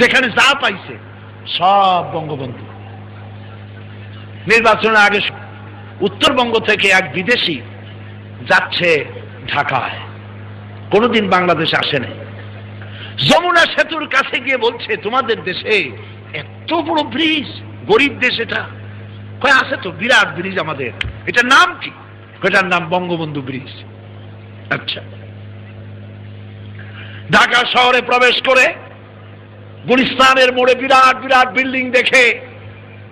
যেখানে যা পাইছে, সব বঙ্গবন্ধু। নির্বাচনের আগে উত্তরবঙ্গ থেকে এক বিদেশি যাচ্ছে ঢাকায়। কোনোদিন বাংলাদেশে নাই। যমুনা সেতুর কাছে গিয়ে বলছে, তোমাদের দেশে এত বড় ব্রিজ, গরিব দেশ এটা। কয়, আছে তো, বিরাট ব্রিজ আমাদের। এটার নাম কি? এটার নাম বঙ্গবন্ধু ব্রিজ। আচ্ছা। ঢাকা শহরে প্রবেশ করে গুলিস্তানের মোড়ে বিরাট বিরাট বিল্ডিং দেখে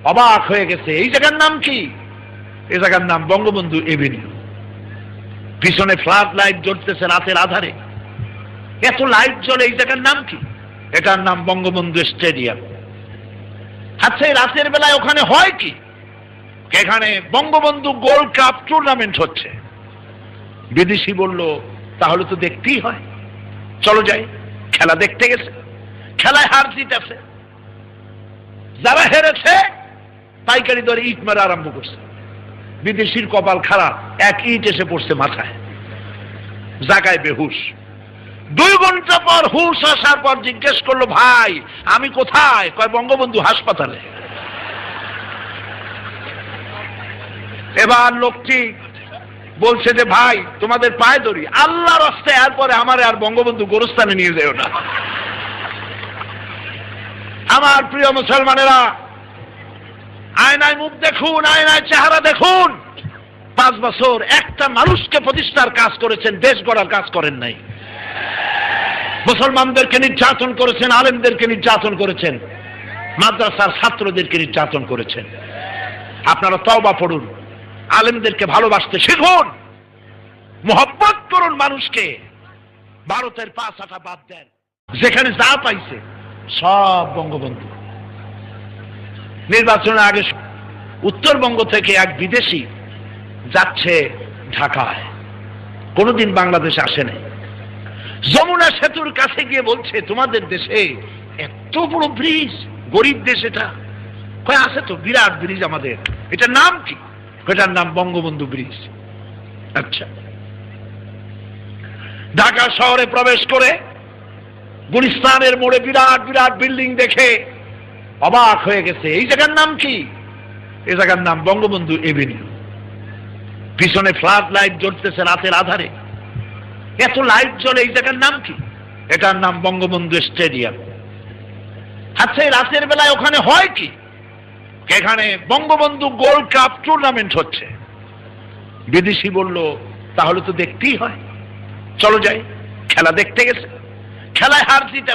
অবাক হয়ে গেছে। এই জায়গার নাম কি? এই জায়গার নাম বঙ্গবন্ধু এভিনিউ। পিছনে ফ্লাড লাইট জ্বলতেছে রাতের আধারে। এত লাইট জ্বলে, এই জায়গার নাম কি? এটার নাম বঙ্গবন্ধু স্টেডিয়াম। আচ্ছা রাতের বেলায় ওখানে হয় কি? এখানে বঙ্গবন্ধু গোল্ড কাপ টুর্নামেন্ট হচ্ছে। বিদেশি বলল, তাহলে তো দেখতেই হয়। চলো যাই, খেলা দেখতে গেছে। খেলায় হার জিত আছে যারা হেরেছে, পাইকারি দরে ইট মারা আরম্ভ করছে। বিদেশির কপাল খারাপ, এক ইট এসে পড়ছে মাথায়। জাগায় বেহুশ। দুই ঘণ্টা পর হুশ আসার পর জিজ্ঞেস করল, ভাই, আমি কোথায়? কয়, বঙ্গবন্ধু হাসপাতালে। এবার লোকটি বলছে যে, ভাই, তোমাদের পায়ে ধরি। আল্লাহ রাস্তায় এরপরে আমার আর বঙ্গবন্ধু গোরস্থানে নিয়ে যেও না। আমার প্রিয় মুসলমানেরা, আয়নায় মুখ দেখুন, আয়নায় চেহারা দেখুন। পাঁচ বছর একটা মানুষকে প্রতিষ্ঠার কাজ করেছেন, দেশ গড়ার কাজ করেন নাই। মুসলমানদেরকে নির্যাতন করেছেন, আলেমদেরকে নির্যাতন করেছেন, মাদ্রাসার ছাত্রদেরকে নির্যাতন করেছেন। আপনারা তওবা পড়ুন, আলেমদেরকে ভালোবাসতে শিখুন। মোহব্বত করুন মানুষকে। ভারতের পাঁচ আটা বাদ দেন। যেখানে যা পাইছে সব বঙ্গবন্ধু। নির্বাচনের আগে উত্তরবঙ্গ থেকে এক বিদেশি যাচ্ছে ঢাকায়। কোনোদিন বাংলাদেশে আসে নাই। যমুনা সেতুর কাছে গিয়ে বলছে, তোমাদের দেশে এত বড় ব্রিজ, গরিব দেশ এটা। কয়, আছে তো, বিরাট ব্রিজ আমাদের। এটার নাম কি? এটার নাম বঙ্গবন্ধু ব্রিজ। আচ্ছা। ঢাকা শহরে প্রবেশ করে গুলিস্তানের মোড়ে বিরাট বিরাট বিল্ডিং দেখে অবাক হয়ে গেছে। এই জায়গার নাম কি? এই জায়গার নাম বঙ্গবন্ধু এভিনিউ। পিছনে ফ্লাড লাইট জ্বলতেছে রাতের আধারে। এত লাইট জ্বলে, এই জায়গার নাম কি? এটার নাম বঙ্গবন্ধু স্টেডিয়াম। আচ্ছা এই রাতের বেলায় ওখানে হয় কি? এখানে বঙ্গবন্ধু গোল্ড কাপ টুর্নামেন্ট হচ্ছে। বিদেশি বলল, তাহলে তো দেখতেই হয়। চলো যাই, খেলা দেখতে গেছে। খেলায় হার জিত